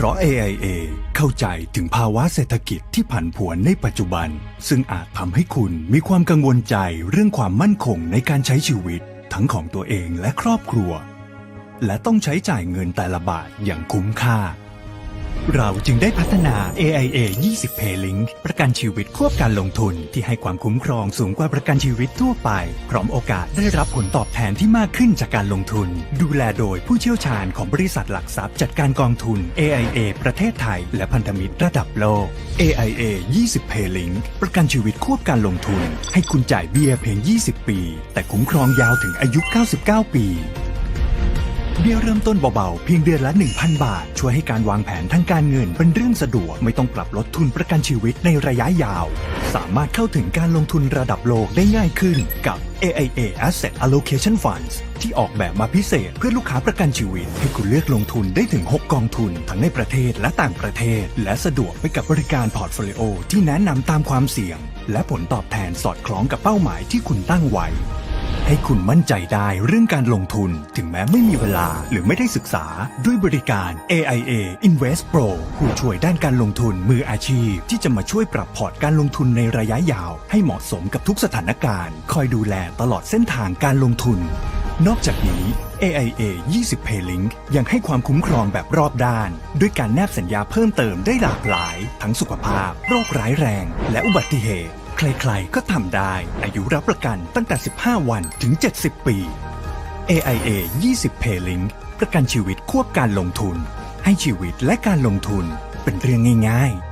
เพราะ AIA เข้าใจถึงภาวะเศรษฐกิจที่ผันผวนในปัจจุบัน ซึ่งอาจทำให้คุณมีความกังวลใจเรื่องความมั่นคงในการใช้ชีวิต ทั้งของตัวเองและครอบครัว และต้องใช้จ่ายเงินแต่ละบาทอย่างคุ้มค่า เราจึงได้พัฒนา AIA 20 Pay Link ประกันชีวิตควบการลงทุนที่ให้ความคุ้มครองสูงกว่าประกันชีวิตทั่วไป พร้อมโอกาสได้รับผลตอบแทนที่มากขึ้นจากการลงทุน ดูแลโดยผู้เชี่ยวชาญของบริษัทหลักทรัพย์จัดการกองทุน AIA ประเทศไทย และพันธมิตรระดับโลก AIA 20 Pay Link ประกันชีวิตควบการลงทุน ให้คุณจ่ายเบี้ยเพียง 20 ปี แต่คุ้มครองยาวถึงอายุ 99 ปี เบี้ยเริ่มต้นเบาๆ เพียงเดือนละ 1,000 บาท ช่วยให้การวางแผนทางการเงินเป็นเรื่องสะดวก ไม่ต้องปรับลดทุนประกันชีวิตในระยะยาว สามารถเข้าถึงการลงทุนระดับโลกได้ง่ายขึ้นกับ AIA Asset Allocation Funds ที่ออกแบบมาพิเศษเพื่อลูกค้าประกันชีวิต ให้คุณเลือกลงทุนได้ถึง 6 กองทุน ทั้งในประเทศและต่างประเทศ และสะดวกไปกับบริการพอร์ตโฟลิโอที่แนะนำตามความเสี่ยง และผลตอบแทนสอดคล้องกับเป้าหมายที่คุณตั้งไว้ ให้คุณมั่นใจได้เรื่องการลงทุนถึงแม้ไม่มีเวลาหรือไม่ได้ศึกษาด้วยบริการ AIA Invest Pro ผู้ช่วยด้านการลงทุนมืออาชีพ ที่จะมาช่วยปรับพอร์ตการลงทุนในระยะยาว ให้เหมาะสมกับทุกสถานการณ์ คอยดูแลตลอดเส้นทางการลงทุน นอกจากนี้ AIA 20 Pay Link ยังให้ความคุ้มครองแบบรอบด้าน ด้วยการแนบสัญญาเพิ่มเติมได้หลากหลาย ทั้งสุขภาพ โรคร้ายแรง และอุบัติเหตุ ใครๆ ก็ทำได้ อายุรับประกันตั้งแต่ 15 วันถึง 70 ปี AIA 20 Pay Link ประกันชีวิตควบการลงทุน ให้ชีวิตและการลงทุนเป็นเรื่องง่าย ๆ